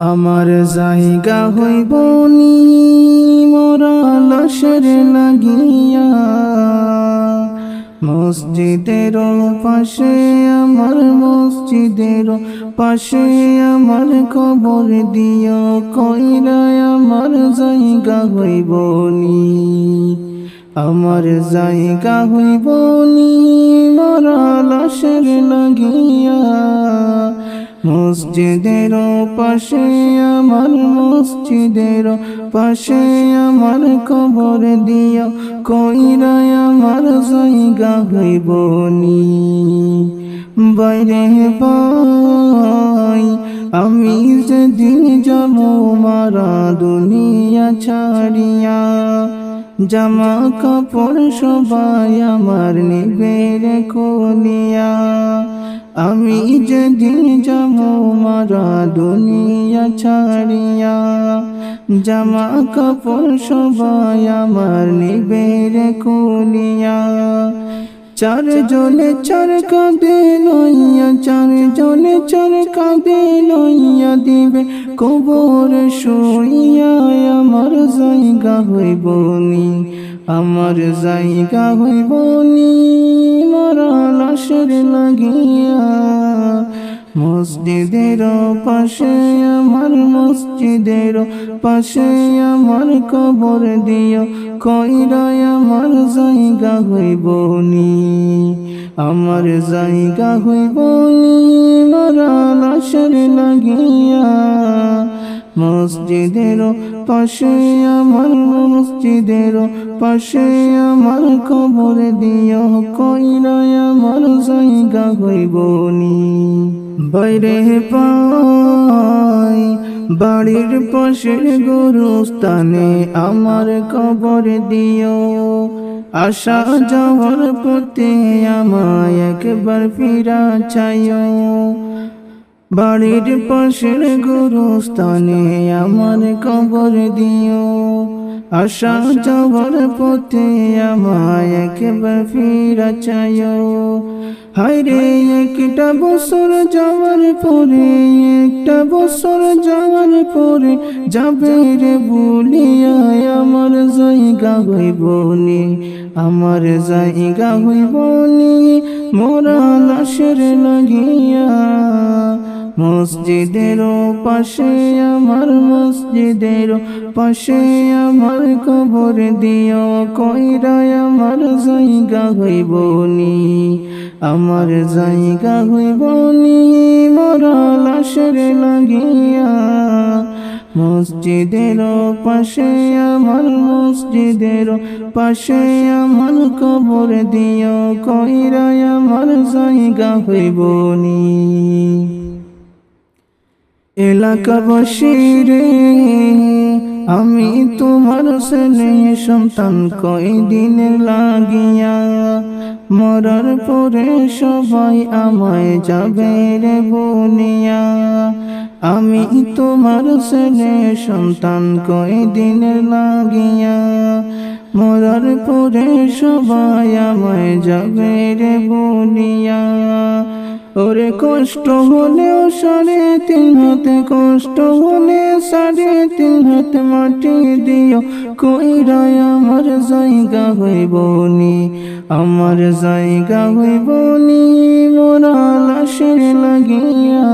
আমার জায়গা হইব নি, মোরা লাশের লাগিয়া। মসজিদের পাশে আমার, মসজিদের পাশে আমার খবর দিও কইরা আমার জায়গা হইব নি। আমার জায়গা হইব মোরা লাশের লাগিয়া। মসজিদের পাশে আমার, মসজিদের পাশে আমার কবর দিয়া কইরায় আমার জায়গা হইব বাইরে পাই আমি যেদিন যাব মারা দুনিয়া ছাড়িয়া। জামা কাপড় সবাই আমার নিবের কনিয়া আমি যেদিন যাব মারা দুনিয়া ছাড়িয়া। জামা কাপড় সবাই আমার নিবের রেখনিয়া চার জনে চার কাঁদে লইয়া, চার জনে চার কাঁদে লইয়া দিবে কবর শুইয়া আমার জায়গা হইব নি, আমার জায়গা হইব নি। মরা লাশের লাগিয়া মসজিদের পাশে আমার মসজিদের পাশে আমার কবর দিও কইরায় আমার জায়গা হইব নি। আমার জায়গা হইব নি মারা লাশের লাগিয়া। মসজিদের পাশে আমার মসজিদের পাশে আমার কবর দিও কইরায় আমার জায়গা হইব নি। বাইরে পাই, বাড়ির পাশের গরুস্থানে আমার কবর দিও। আশা যাওয়ার পথে আমায় একবার ফিরা চাইও। বাড়ির পাশের গরুস্থানে আমার কবর দিও। আশা যাওয়ার পথে আমায় একবার ফিরা চাইও। হায়রে একটা বছর যাওয়ার পরে একটা বছর যাওয়ার পরে যাবে রে বলিয়া আমার জায়গা হইব নি আমার জায়গা হইব নি মোরা লাশের লাগিয়া। মসজিদের পাশে আমার মসজিদের পাশে আমার কবর দিও, কইরায় আমার জায়গা হইব আমার জায়গা হইব নি মরা লাশের লাগিয়া। মসজিদের পাশে আমার মসজিদের পাশে আমার কবর দিও, কইরায় আমার জায়গা হইব নি। এলাকাবাসী রে, আমি তোমার ছেলে, সন্তান কয়দিন লাগিয়া? মরার পরে সবাই আমায় যাবে রে বনিয়া আমি তোমার ছেলে, সন্তান কয়দিন লাগিয়া? মরার পরে সবাই আমায় যাবে রে বনিয়া ওরে কষ্ট হলেও সাড়ে তিন হাতে, কষ্ট হলে সাড়ে তিন হাতে মাটি দিও। কইরাই আমার জায়গা হইব নি, আমার জায়গা হইব নি, মোরা লাশের লাগিয়া।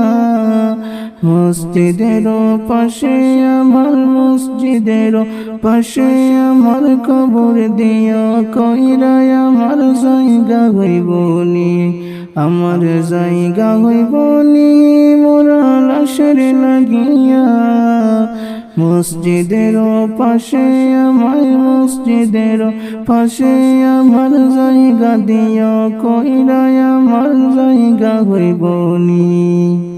মসজিদের পাশে আমার মসজিদের পাশে আমার কবর দিও কইরাই আমার জায়গা হইব নি। আমার জায়গা হইব নি মোরা লাশের লাগিয়া। মসজিদের পাশে আমার মসজিদের পাশে আমার জায়গা দিয়া কইরা আমার জায়গা হইব নি